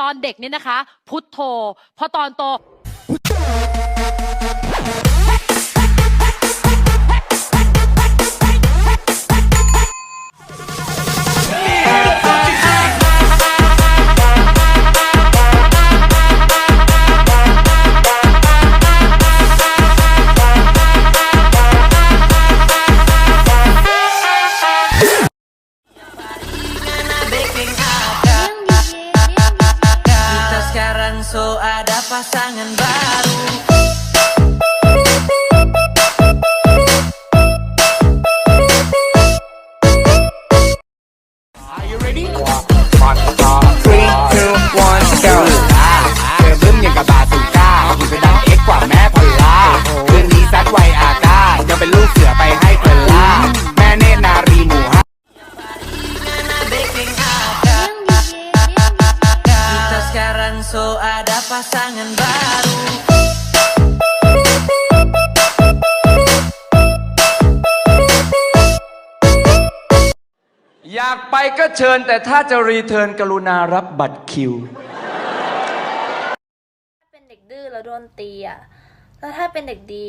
ตอนเด็กเนี่ยนะคะ พุทโธพอตอนโตพุทโธ pasangan baru Three, two, one, go เธอบึ้มอย่างกับบาซูก้าคุณจะดังเอ็กกว่าแม่พอลล่าคืนนี้ซัดไวอาก้ายังเป็นลูกเสือไปให้เธอล่าแม่เนตรนารีหมู่ห้า Baking ada Kita sekarang so ada pasangan baru อยากไปก็เชิญแต่ถ้าจะรีเทิร์นกรุณารับบัตรคิว เป็นเด็กดื้อแล้วโดนตีอะ แล้วถ้าเป็นเด็กดี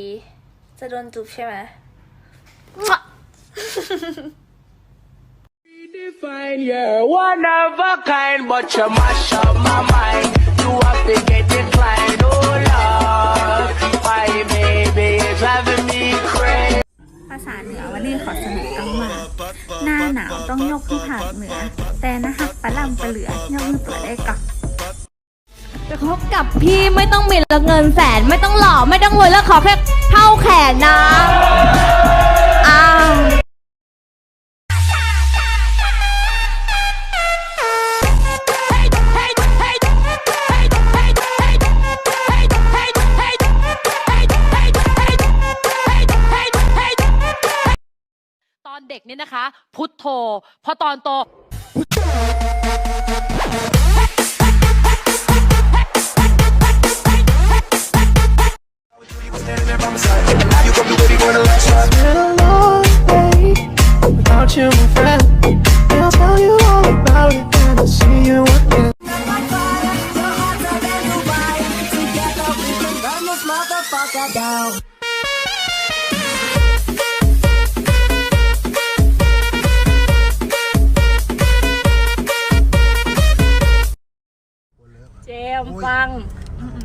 จะโดนจุบใช่ไหม Define you're one of a kind, but you mash up my mind. You have to get declined, oh Lord. Why, baby, it's driving me crazy. ภาษาเหนือวันนี้ขอเสนอกำมาหน้าหนาวต้องยกที่ผากเหนือ แต่นะฮักปลาลำปลาเหลือยกมือตัวได้ก่อนจะคบกับพี่ไม่ต้องมีเงินแสนไม่ต้องหล่อไม่ต้องรวยแล้วขอแค่เท่าแขนนะ เด็กเนี่ยนะคะ พุทโธพอตอนโต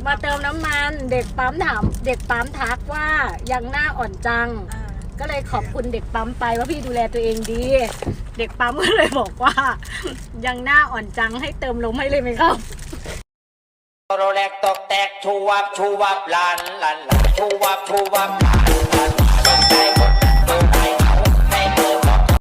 มาเติมน้ำมันเด็กปั๊มถามเด็กปั๊มทักว่ายังหน้าอ่อนจังก็เลยขอบคุณเด็กปั๊มไปว่าพี่ดูแลตัวเองดี เด็กปั๊มก็เลยบอกว่า ยังหน้าอ่อนจังให้เติมลมให้เลยไหมครับ โรเล็กตกแตกชูวับชูวับลันลันลันชูวับชูวับลัน